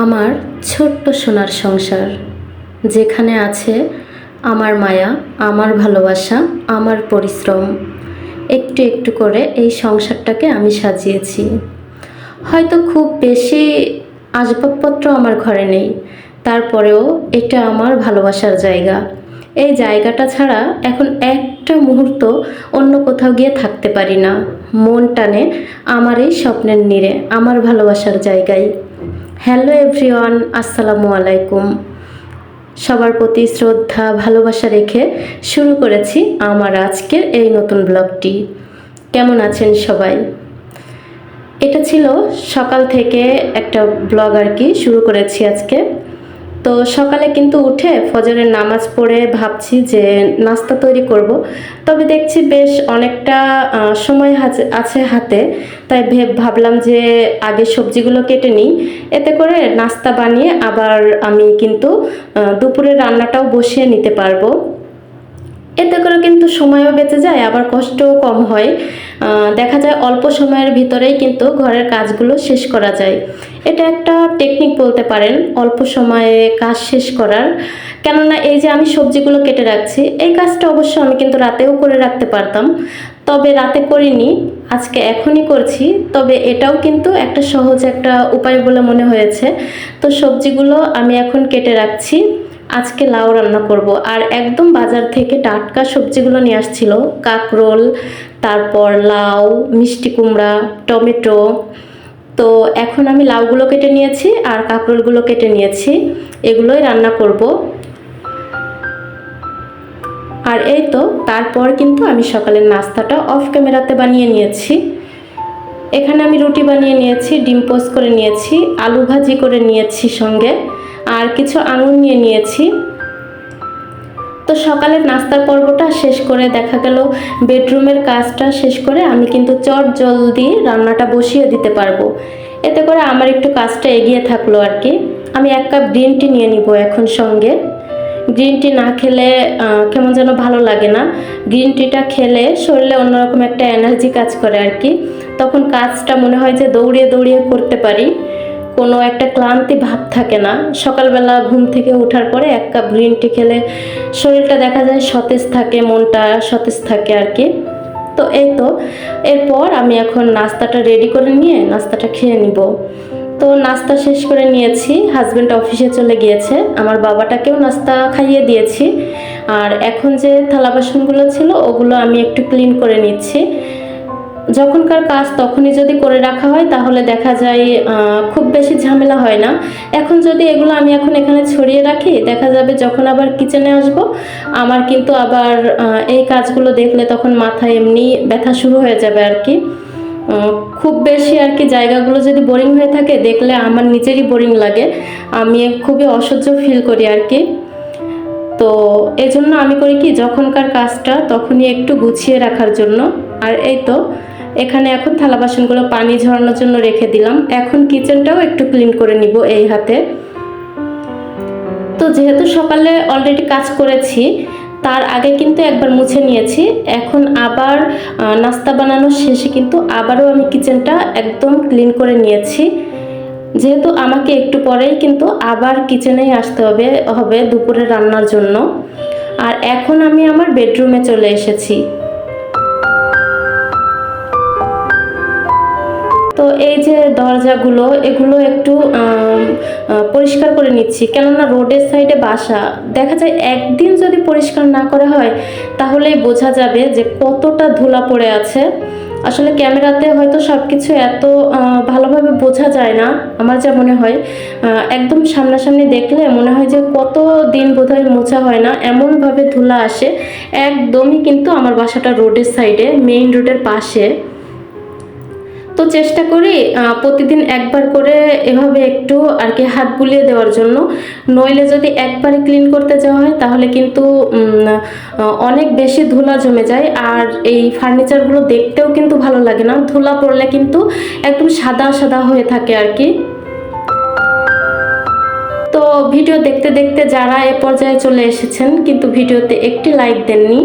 আমার ছোট্ট সোনার সংসার, যেখানে আছে আমার মায়া, আমার ভালোবাসা, আমার পরিশ্রম। একটু একটু করে এই সংসারটাকে আমি সাজিয়েছি। হয়তো খুব বেশি আসবাবপত্র আমার ঘরে নেই, তারপরেও এটা আমার ভালোবাসার জায়গা। এই জায়গাটা ছাড়া এখন একটা মুহূর্ত অন্য কোথাও গিয়ে থাকতে পারি না। মন টানে আমার এই স্বপ্নের নীড়ে আমার ভালোবাসার জায়গায়। হ্যালো এভরিওয়ান, আসসালামু আলাইকুম। সবার প্রতি শ্রদ্ধা, ভালোবাসা রেখে শুরু করেছি আমার আজকের এই নতুন ব্লগটি। কেমন আছেন সবাই? এটা ছিল সকাল থেকে একটা ব্লগ আর কি, শুরু করেছি আজকে। তো সকালে কিন্তু উঠে ফজরের নামাজ পড়ে ভাবছি যে নাস্তা তৈরি করব। তবে দেখছি বেশ অনেকটা সময় আছে হাতে। তাই ভেব- ভাবলাম যে আগে সবজিগুলো কেটে নিই। এতে করে নাস্তা বানিয়ে আবার আমি কিন্তু দুপুরের রান্নাটাও বসিয়ে নিতে পারব। এতে করে কিন্তু সময়ও বেঁচে যায়, আবার কষ্টও কম হয়। দেখা যায় অল্প সময়ের ভিতরেই কিন্তু ঘরের কাজগুলো শেষ করা যায়। এটা একটা টেকনিক বলতে পারেন, অল্প সময়ে কাজ শেষ করার। কেননা এই যে আমি সবজিগুলো কেটে রাখছি, এই কাজটা অবশ্য আমি কিন্তু রাতেও করে রাখতে পারতাম। তবে রাতে করিনি, আজকে এখনই করছি। তবে এটাও কিন্তু একটা সহজ একটা উপায় বলে মনে হয়েছে। তো সবজিগুলো আমি এখন কেটে রাখছি, আজকে লাউ রান্না করব। আর একদম বাজার থেকে টাটকা সবজিগুলো নিয়ে আসছিল, কাকরোল, তারপর লাউ, মিষ্টি কুমড়া, টমেটো তো এখন আমি লাউগুলো কেটে নিয়েছি আর কাকরোলগুলো কেটে নিয়েছি, এগুলোই রান্না করব। আর এই তো, তারপর কিন্তু আমি সকালের নাস্তাটা অফ ক্যামেরাতে বানিয়ে নিয়েছি। এখানে আমি রুটি বানিয়ে নিয়েছি, ডিম পোস্ট করে নিয়েছি, আলু ভাজি করে নিয়েছি সঙ্গে, আর কিছু আঙুর নিয়ে নিয়েছি। তো সকালের নাস্তার পর্বটা শেষ করে দেখা গেল বেডরুমের কাজটা শেষ করে আমি কিন্তু চট জলদি রান্নাটা বসিয়ে দিতে পারব। এতে করে আমার একটু কাজটা এগিয়ে থাকল আর কি। আমি এক কাপ গ্রিন টি নিয়ে নিব এখন সঙ্গে। গ্রিন টি না খেলে কেমন যেন ভালো লাগে না। গ্রিন টিটা খেলে শরীরে অন্যরকম একটা এনার্জি কাজ করে আর কি। তখন কাজটা মনে হয় যে দৌড়িয়ে দৌড়িয়ে করতে পারি। কোনো একটা ক্লান্তি ভাব থাকে না। সকালবেলা ঘুম থেকে ওঠার পরে এক কাপ গ্রিন টি খেলে শরীরটা দেখা যায় সতেজ থাকে, মনটা সতেজ থাকে আর কি। তো এই তো, এরপর আমি এখন নাস্তাটা রেডি করে নিয়ে নাস্তাটা খেয়ে নিব। তো নাস্তা শেষ করে নিয়েছি হাজব্যান্ড অফিসে চলে গিয়েছে। আমার বাবাটাকেও নাস্তা খাইয়ে দিয়েছি। আর এখন যে থালা বাসনগুলো ছিল, ওগুলো আমি একটু ক্লিন করে নিচ্ছি। যখনকার কাজ তখনই যদি করে রাখা হয়, তাহলে দেখা যায় খুব বেশি ঝামেলা হয় না। এখন যদি এগুলো আমি এখন এখানে ছড়িয়ে রাখি, দেখা যাবে যখন আবার কিচেনে আসব, আমার কিন্তু আবার এই কাজগুলো দেখলে তখন মাথায় এমনি ব্যথা শুরু হয়ে যাবে আর কি। খুব বেশি আর কি জায়গাগুলো যদি বোরিং হয়ে থাকে, দেখলে আমার নিজেরই বোরিং লাগে। আমি খুবই অসহ্য ফিল করি আর কি। তো এই জন্য আমি করি কি, যখনকার কাজটা তখনই একটু গুছিয়ে রাখার জন্য। আর এই তো এখানে এখন থালা বাসনগুলো পানি ঝরানোর জন্য রেখে দিলাম। এখন কিচেনটাও একটু ক্লিন করে নিব এই হাতে। তো যেহেতু সকালে অলরেডি কাজ করেছি, তার আগে কিন্তু একবার মুছে নিয়েছি। এখন আবার নাস্তা বানানোর শেষে কিন্তু আবারও আমি কিচেনটা একদম ক্লিন করে নিয়েছি। যেহেতু আমাকে একটু পরেই কিন্তু আবার কিচেনেই আসতে হবে হবে দুপুরে রান্নার জন্য। আর এখন আমি আমার বেডরুমে চলে এসেছি। এই যে দরজাগুলো, এগুলো একটু পরিষ্কার করে নিচ্ছি। কেননা রোডের সাইডে বাসা। দেখা যায় একদিন যদি পরিষ্কার না করা হয়, তাহলেই বোঝা যাবে যে কতটা ধুলা পড়ে আছে। আসলে ক্যামেরাতে হয়তো সব কিছু এত ভালোভাবে বোঝা যায় না, আমার যা মনে হয়। একদম সামনাসামনি দেখলে মনে হয় যে কত দিন বোধহয় মোছা হয় না, এমনভাবে ধুলা আসে। একদমই কিন্তু আমার বাসাটা রোডের সাইডে, মেইন রোডের পাশে। তো চেষ্টা করি প্রতিদিন একবার করে এভাবে একটু আর কি হাত বুলিয়ে দেওয়ার জন্য। নইলে যদি একবারে ক্লিন করতে যাওয়া হয়, তাহলে কিন্তু অনেক বেশি ধুলা জমে যায়। আর এই ফার্নিচারগুলো দেখতেও কিন্তু ভালো লাগে না। ধুলা পড়লে কিন্তু একদম সাদা সাদা হয়ে থাকে আর কি। তো ভিডিও দেখতে দেখতে যারা এ পর্যায়ে চলে এসেছেন, কিন্তু ভিডিওতে একটি লাইক দেননি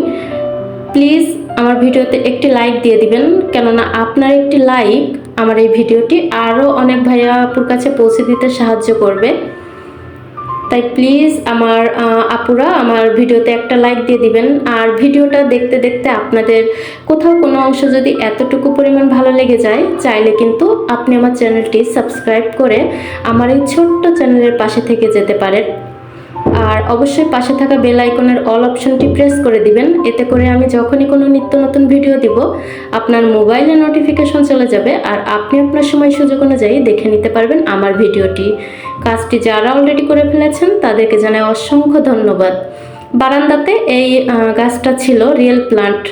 প্লিজ আমার ভিডিওতে একটি লাইক দিয়ে দিবেন, কেননা আপনার একটি লাইক আমার এই ভিডিওটি আরও অনেক ভাইয়া আপুর কাছে পৌঁছে দিতে সাহায্য করবে। তাই প্লিজ আমার আপুরা আমার ভিডিওতে একটা লাইক দিয়ে দিবেন, আর ভিডিওটা দেখতে দেখতে আপনাদের কোথাও কোনো অংশ যদি এতটুকু পরিমাণ ভালো লেগে যায়, চাইলে কিন্তু আপনি আমার চ্যানেলটি সাবস্ক্রাইব করে আমার এই ছোট্ট চ্যানেলের পাশে থেকে যেতে পারেন। আর অবশ্যই পাশে থাকা বেল আইকনের অল অপশনটি প্রেস করে দিবেন। এতে করে আমি যখনই কোনো নিত্য নতুন ভিডিও দিব, আপনার মোবাইলে নোটিফিকেশন চলে যাবে আর আপনি আপনার সময় সুযোগ অনুযায়ী দেখে নিতে পারবেন আমার ভিডিওটি কাজটি যারা অলরেডি করে ফেলেছেন, তাদেরকে জানাই অসংখ্য ধন্যবাদ। বারান্দাতে এই গাছটা ছিল রিয়েল প্লান্ট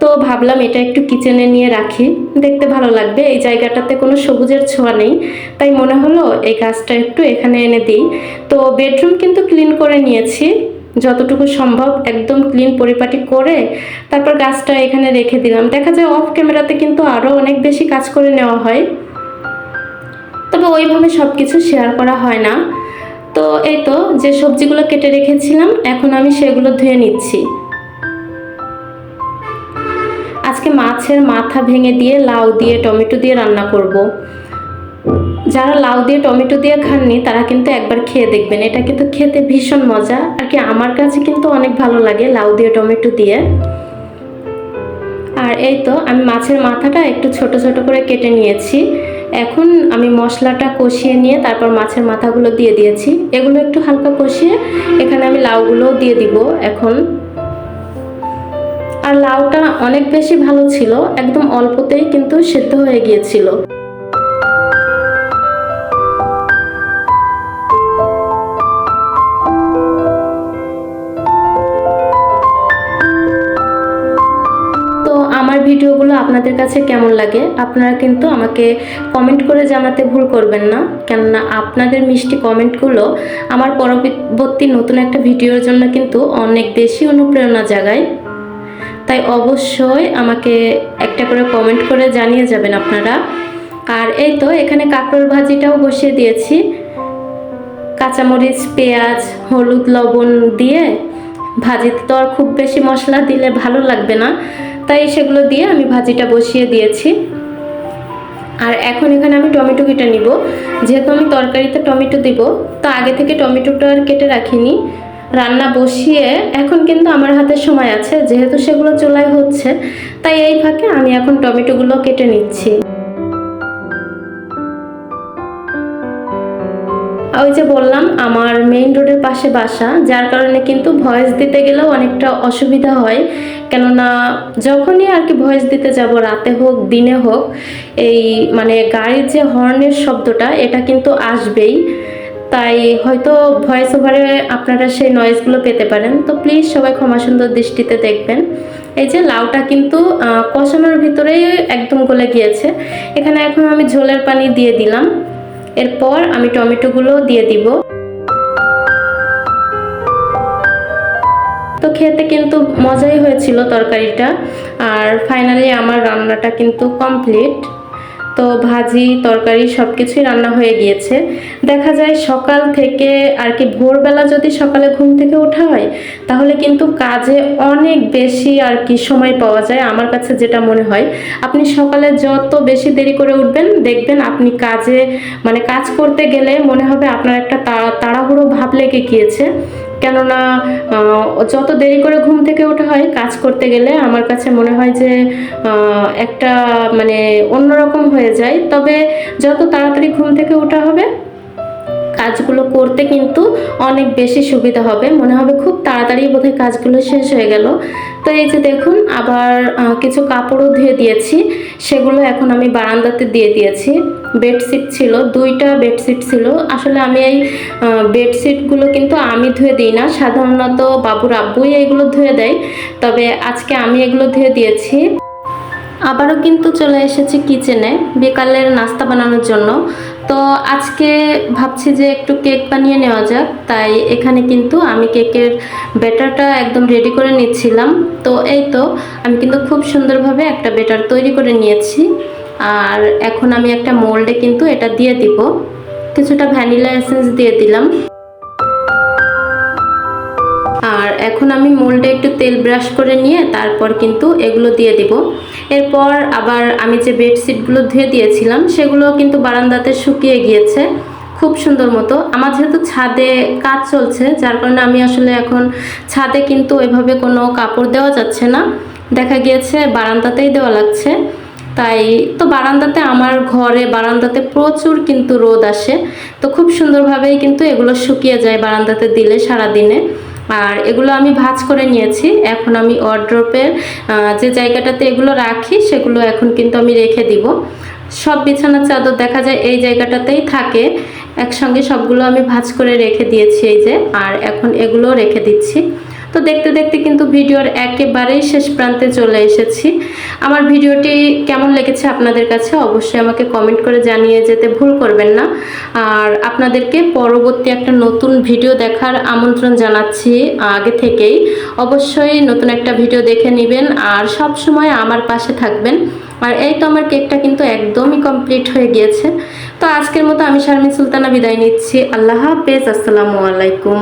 তো ভাবলাম এটা একটু কিচেনে নিয়ে রাখি। দেখতে ভালো লাগবে, এই জায়গাটাতে কোনো সবুজের ছোঁয়া নেই। তাই মনে হলো এই গাছটা একটু এখানে এনে দিই। তো বেডরুম কিন্তু ক্লিন করে নিয়েছি। যতটুকু সম্ভব একদম ক্লিন পরিপাটি করে তারপর গাছটা এখানে রেখে দিলাম। দেখা যায় অফ ক্যামেরাতে কিন্তু আরও অনেক বেশি কাজ করে নেওয়া হয়। তবে ওইভাবে সব কিছু শেয়ার করা হয় না। তো এই তো, যে সবজিগুলো কেটে রেখেছিলাম, এখন আমি সেগুলো ধুয়ে নিচ্ছি। আজকে মাছের মাথা ভেঙে দিয়ে লাউ দিয়ে টমেটো দিয়ে রান্না করব। যারা লাউ দিয়ে টমেটো দিয়ে খাননি, তারা কিন্তু একবার খেয়ে দেখবেন। এটা কিন্তু খেতে ভীষণ মজা। আর কি আমার কাছে কিন্তু অনেক ভালো লাগে লাউ দিয়ে টমেটো দিয়ে। আর এই তো, আমি মাছের মাথাটা একটু ছোট ছোট করে কেটে নিয়েছি। এখন আমি মশলাটা কষিয়ে নিয়ে তারপর মাছের মাথাগুলো দিয়ে দিয়েছি। এগুলো একটু হালকা কষিয়ে এখানে আমি লাউগুলোও দিয়ে দিব এখন। আর লাউটা অনেক বেশি ভালো ছিল, একদম অল্পতেই কিন্তু সেদ্ধ হয়ে গিয়েছিল। আমার ভিডিওগুলো আপনাদের কাছে কেমন লাগে? আপনারা কিন্তু আমাকে কমেন্ট করে জানাতে ভুল করবেন না। কেননা আপনাদের মিষ্টি কমেন্টগুলো আমার পরবর্তী নতুন একটা ভিডিওর জন্য কিন্তু অনেক বেশি অনুপ্রেরণা জাগায়। তাই অবশ্যই আমাকে একটা করে কমেন্ট করে জানিয়ে যাবেন আপনারা। আর এই তো, এখানে কাঁকরোল ভাজিটাও বসিয়ে দিয়েছি। কাঁচামরিচ, পেঁয়াজ, হলুদ, লবণ দিয়ে ভাজিতে তো আর খুব বেশি মশলা দিলে ভালো লাগবে না। তাই সেগুলো দিয়ে আমি ভাজিটা বসিয়ে দিয়েছি। আর এখন এখানে আমি টমেটো কেটে নিব। যেহেতু আমি তরকারিতে টমেটো দিব, তো আগে থেকে টমেটোটা আর কেটে রাখিনি। রান্না বসিয়ে এখন কিন্তু আমার হাতে সময় আছে, যেহেতু সেগুলো চুলায় হচ্ছে, তাই এই ফাঁকে আমি এখন টমেটোগুলো কেটে নিচ্ছি। ওই যে বললাম, আমার মেইন রোডের পাশে বাসা, যার কারণে কিন্তু ভয়েস দিতে গেলেও অনেকটা অসুবিধা হয়। কেননা যখনই আর কি ভয়েস দিতে যাব, রাতে হোক, দিনে হোক, এই মানে গাড়ির যে হর্নের শব্দটা, এটা কিন্তু আসবেই। তাই হয়তো ভয়েস ওভারে আপনারা সেই নয়েজগুলো পেতে পারেন। তো প্লিজ সবাই ক্ষমা সুন্দর দৃষ্টিতে দেখবেন। এই যে লাউটা কিন্তু কষানোর ভিতরেই একদম গলে গিয়েছে। এখানে এখন আমি ঝোলের পানি দিয়ে দিলাম। এরপর আমি টমেটোগুলো দিয়ে দিব। তো খেতে কিন্তু মজাই হয়েছিল তরকারিটা। আর ফাইনালি আমার রান্নাটা কিন্তু কমপ্লিট তো ভাজি, তরকারি সব কিছুই রান্না হয়ে গিয়েছে। দেখা যায় সকাল থেকে আর কি ভোরবেলা যদি সকালে ঘুম থেকে ওঠা হয়, তাহলে কিন্তু কাজে অনেক বেশি আর কি সময় পাওয়া যায় আমার কাছে যেটা মনে হয়। আপনি সকালে যত বেশি দেরি করে উঠবেন, দেখবেন আপনি কাজে মানে কাজ করতে গেলে মনে হবে আপনার একটা তাড়া- তাড়াহুড়ো ভাব লেগে গিয়েছে। কেননা যত দেরি করে ঘুম থেকে ওঠা হয়, কাজ করতে গেলে আমার কাছে মনে হয় যে একটা মানে অন্যরকম হয়ে যায়। তবে যত তাড়াতাড়ি ঘুম থেকে ওঠা হবে কাজগুলো করতে কিন্তু অনেক বেশি সুবিধা হবে। মনে হবে খুব তাড়াতাড়ি বোধহয় কাজগুলো শেষ হয়ে গেল। তো এই যে দেখুন, আবার কিছু কাপড়ও ধুয়ে দিয়েছি। সেগুলো এখন আমি বারান্দাতে দিয়ে দিয়েছি। বেডশিট ছিল, দুইটা বেডশিট ছিল। আসলে আমি এই বেডশিটগুলো কিন্তু আমি ধুয়ে দিই না। সাধারণত বাবুর আব্বুই এগুলো ধুয়ে দেয়। তবে আজকে আমি এগুলো ধুয়ে দিয়েছি। আবারও কিন্তু চলে এসেছি কিচেনে, বিকালের নাস্তা বানানোর জন্য। তো আজকে ভাবছি যে একটু কেক বানিয়ে নেওয়া যাক, তাই এখানে কিন্তু আমি কেকের ব্যাটারটা একদম রেডি করে নিচ্ছিলাম। তো এই তো, আমি কিন্তু খুব সুন্দরভাবে একটা ব্যাটার তৈরি করে নিয়েছি। আর এখন আমি একটা মোল্ডে কিন্তু এটা দিয়ে দিব। কিছুটা ভ্যানিলা এসেন্স দিয়ে দিলাম। এখন আমি মোল্ডে একটু তেল ব্রাশ করে নিয়ে তারপর কিন্তু এগুলো দিয়ে দিব। এরপর আবার আমি যে বেডশিটগুলো ধুয়ে দিয়েছিলাম সেগুলো কিন্তু বারান্দাতে শুকিয়ে গিয়েছে খুব সুন্দর মতো। আমার যেহেতু ছাদে কাজ চলছে, যার কারণে আমি আসলে এখন ছাদে কিন্তু এভাবে কোনো কাপড় দেওয়া যাচ্ছে না। দেখা গিয়েছে বারান্দাতেই দেওয়া লাগছে। তাই তো বারান্দাতে আমার ঘরে বারান্দাতে প্রচুর কিন্তু রোদ আসে। তো খুব সুন্দরভাবেই কিন্তু এগুলো শুকিয়ে যায় বারান্দাতে দিলে সারা দিনে আর এগুলো আমি ভাজ করে নিয়েছি। এখন আমি ওয়ার্ড্রপের যে জায়গাটাতে এগুলো রাখি, সেগুলো এখন কিন্তু আমি রেখে দিব। সব বিছানার চাদর দেখা যায় এই জায়গাটাতেই থাকে। একসঙ্গে সবগুলো আমি ভাজ করে রেখে দিয়েছি এই যে, আর এখন এগুলো রেখে দিচ্ছি। তো দেখতে দেখতে কিন্তু ভিডিওর একেবারেই শেষ প্রান্তে চলে এসেছি। আমার ভিডিওটি কেমন লেগেছে আপনাদের কাছে অবশ্যই আমাকে কমেন্ট করে জানিয়ে যেতে ভুল করবেন না। আর আপনাদেরকে পরবর্তী একটা নতুন ভিডিও দেখার আমন্ত্রণ জানাচ্ছি আগে থেকেই। অবশ্যই নতুন একটা ভিডিও দেখে নেবেন আর সব সময় আমার পাশে থাকবেন। আর এই তো আমার কেকটা কিন্তু একদমই কমপ্লিট হয়ে গিয়েছে। তো আজকের মতো আমি শারমিন সুলতানা বিদায় নিচ্ছি। আল্লাহ হাফেজ। আসসালামু আলাইকুম।